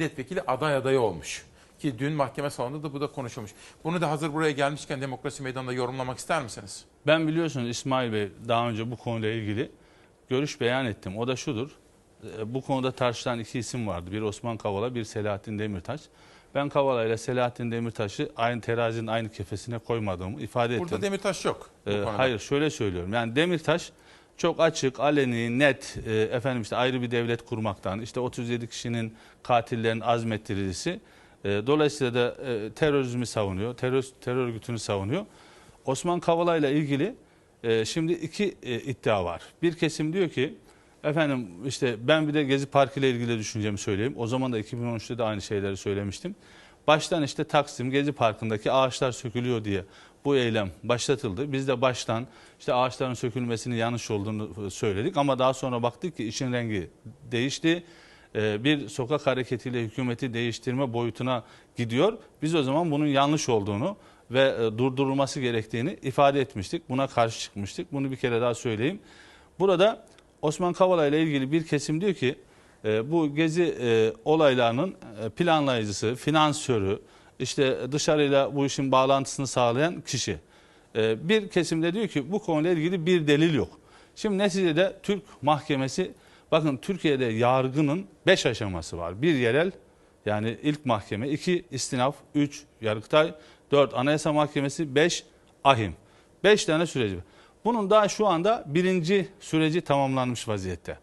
milletvekili aday adayı olmuş. Ki dün mahkeme salonunda da bu da konuşulmuş. Bunu da hazır buraya gelmişken demokrasi meydanında yorumlamak ister misiniz? Ben biliyorsunuz İsmail Bey daha önce bu konuyla ilgili görüş beyan ettim. O da şudur. e, Bu konuda tartışılan iki isim vardı. Bir Osman Kavala, bir Selahattin Demirtaş. Ben Kavala ile Selahattin Demirtaş'ı aynı terazinin aynı kefesine koymadığımı ifade ettim. Burada Demirtaş yok. bu Ee, hayır şöyle söylüyorum. Yani Demirtaş çok açık, aleni, net e, efendim işte ayrı bir devlet kurmaktan, işte 37 kişinin katillerin azmettiricisi. E, dolayısıyla da e, terörizmi savunuyor, terör, terör örgütünü savunuyor. Osman Kavala ile ilgili e, şimdi iki e, iddia var. Bir kesim diyor ki efendim işte ben bir de Gezi Parkı ile ilgili düşüncemi söyleyeyim. O zaman da 2013'te de aynı şeyleri söylemiştim. Baştan işte Taksim Gezi Parkı'ndaki ağaçlar sökülüyor diye bu eylem başlatıldı. Biz de baştan işte ağaçların sökülmesinin yanlış olduğunu söyledik ama daha sonra baktık ki işin rengi değişti. Ee, Bir sokak hareketiyle hükümeti değiştirme boyutuna gidiyor. Biz o zaman bunun yanlış olduğunu ve e, durdurulması gerektiğini ifade etmiştik. Buna karşı çıkmıştık. Bunu bir kere daha söyleyeyim. Burada Osman Kavala ile ilgili bir kesim diyor ki e, bu gezi e, olaylarının e, planlayıcısı, finansörü, işte dışarıyla bu işin bağlantısını sağlayan kişi. E, bir kesimde diyor ki bu konuyla ilgili bir delil yok. Şimdi neticede Türk mahkemesi, bakın Türkiye'de yargının 5 aşaması var. Bir yerel yani ilk mahkeme, 2 istinaf, 3 yargıtay, 4 anayasa mahkemesi, 5 ahim. 5 tane süreci. Bunun daha şu anda birinci süreci tamamlanmış vaziyette.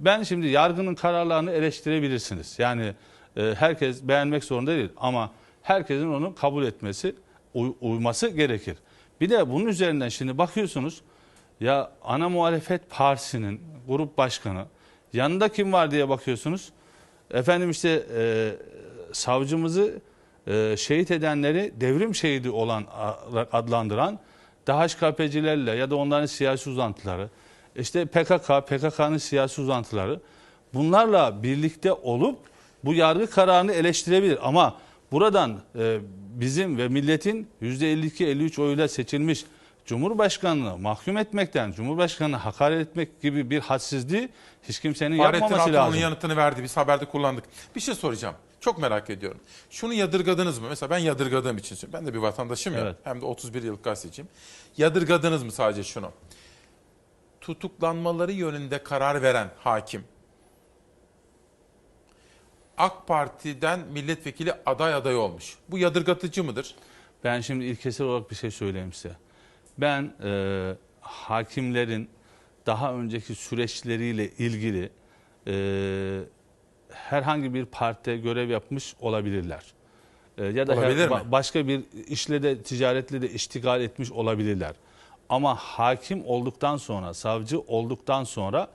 Ben şimdi yargının kararlarını eleştirebilirsiniz. Yani e, herkes beğenmek zorunda değil ama herkesin onu kabul etmesi, uy- uyması gerekir. Bir de bunun üzerinden şimdi bakıyorsunuz ya ana muhalefet partisinin grup başkanı yanında kim var diye bakıyorsunuz. Efendim işte e, savcımızı e, şehit edenleri devrim şehidi olan adlandıran DHKP'cilerle ya da onların siyasi uzantıları, işte PKK, PKK'nın siyasi uzantıları bunlarla birlikte olup bu yargı kararını eleştirebilir. Ama buradan e, bizim ve milletin %52-53 oyuyla seçilmiş Cumhurbaşkanını mahkum etmekten, Cumhurbaşkanını hakaret etmek gibi bir hadsizliği hiç kimsenin Fahrettin yapmaması Altan lazım. yanıtını verdi. Biz haberde kullandık. Bir şey soracağım. Çok merak ediyorum. Şunu yadırgadınız mı? Mesela ben yadırgadığım için söylüyorum. Ben de bir vatandaşım ya. Evet. Hem de 31 yıllık gazeteciyim. Yadırgadınız mı sadece şunu? Tutuklanmaları yönünde karar veren hakim. AK Parti'den milletvekili aday aday olmuş. Bu yadırgatıcı mıdır? Ben şimdi ilkesel olarak bir şey söyleyeyim size. Ben e, hakimlerin daha önceki süreçleriyle ilgili e, herhangi bir partide görev yapmış olabilirler. E, ya da her- Olabilir mi? ba- başka bir işle de ticaretle de iştigal etmiş olabilirler. Ama hakim olduktan sonra, savcı olduktan sonra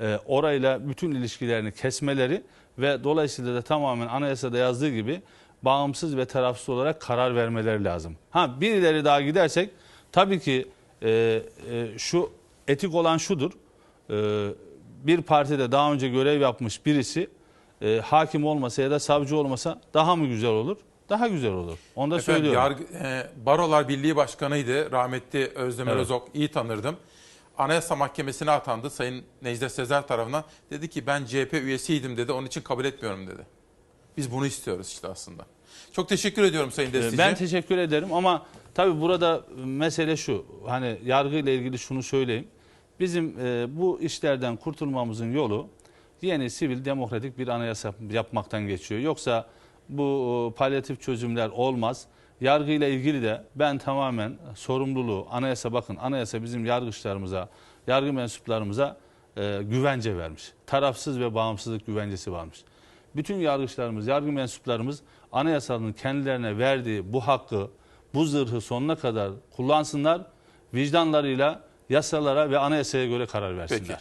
e, orayla bütün ilişkilerini kesmeleri ve dolayısıyla da tamamen anayasada yazdığı gibi bağımsız ve tarafsız olarak karar vermeleri lazım. Ha birileri daha gidersek tabii ki e, e, şu etik olan şudur. E, bir partide daha önce görev yapmış birisi e, hakim olmasa ya da savcı olmasa daha mı güzel olur? Daha güzel olur. Onu da Efendim, söylüyorum. yargı, e, Barolar Birliği Başkanı'ydı. Rahmetli Özdemir Evet. Özok. iyi tanırdım. Anayasa Mahkemesi'ne atandı Sayın Necdet Sezer tarafından. Dedi ki ben CHP üyesiydim dedi. Onun için kabul etmiyorum dedi. Biz bunu istiyoruz işte aslında. Çok teşekkür ediyorum Sayın Ee, Destici. Ben teşekkür ederim ama tabii burada mesele şu. Hani yargı ile ilgili şunu söyleyeyim. Bizim e, bu işlerden kurtulmamızın yolu yeni sivil demokratik bir anayasa yapmaktan geçiyor. Yoksa bu e, palyatif çözümler olmaz. Yargı ile ilgili de ben tamamen sorumluluğu anayasa bakın anayasa bizim yargıçlarımıza, yargı mensuplarımıza e, güvence vermiş. Tarafsız ve bağımsızlık güvencesi varmış. Bütün yargıçlarımız, yargı mensuplarımız anayasanın kendilerine verdiği bu hakkı, bu zırhı sonuna kadar kullansınlar. Vicdanlarıyla yasalara ve anayasaya göre karar versinler. Peki.